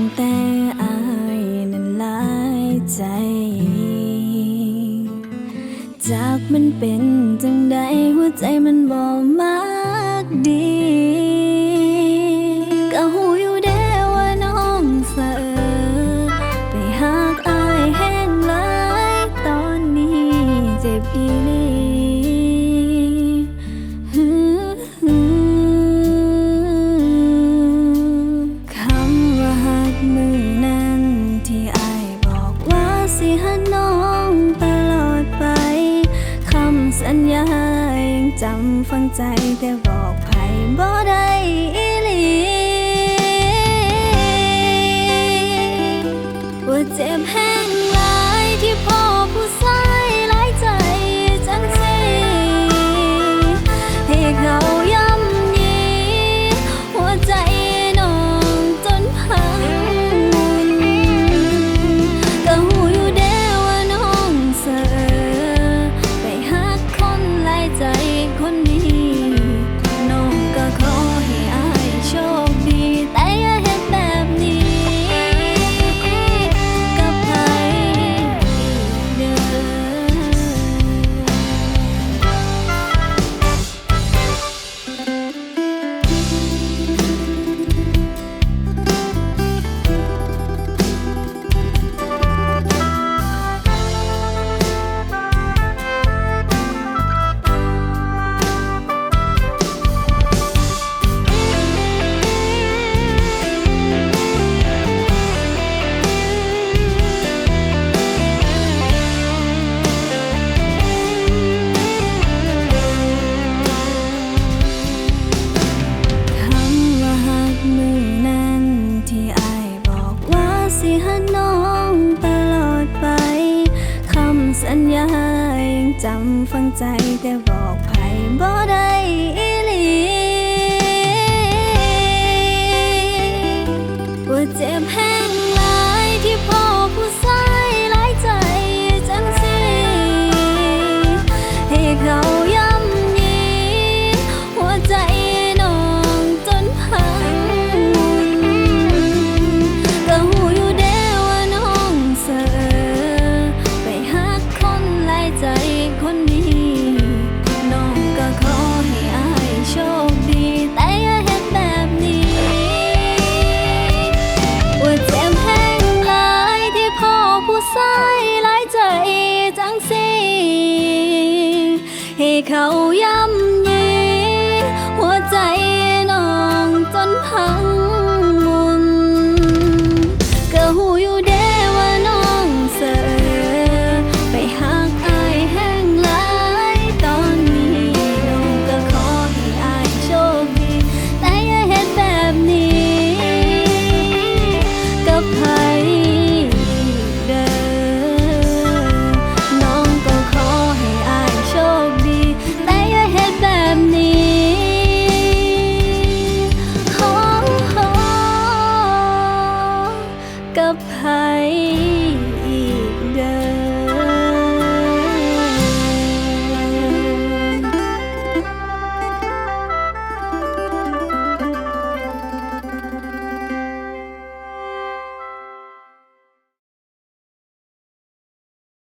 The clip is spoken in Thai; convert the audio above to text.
งแต่อายนั้นหลายใจ จากมันเป็นจังใดหัวใจมันบอกมากดีก็หูอยู่เด้ว่าน้องเสอไปหากอายแห้งหลายตอนนี้เจ็บอี สัญญายังจำฝังใจแต่บอกไผ่บ่ได้ สิหักน้องตลอดไป คำสัญญายังจำฝังใจแต่บอกไผ่บ่ ให้เขาย่ำยีหัวใจน้องจนพัง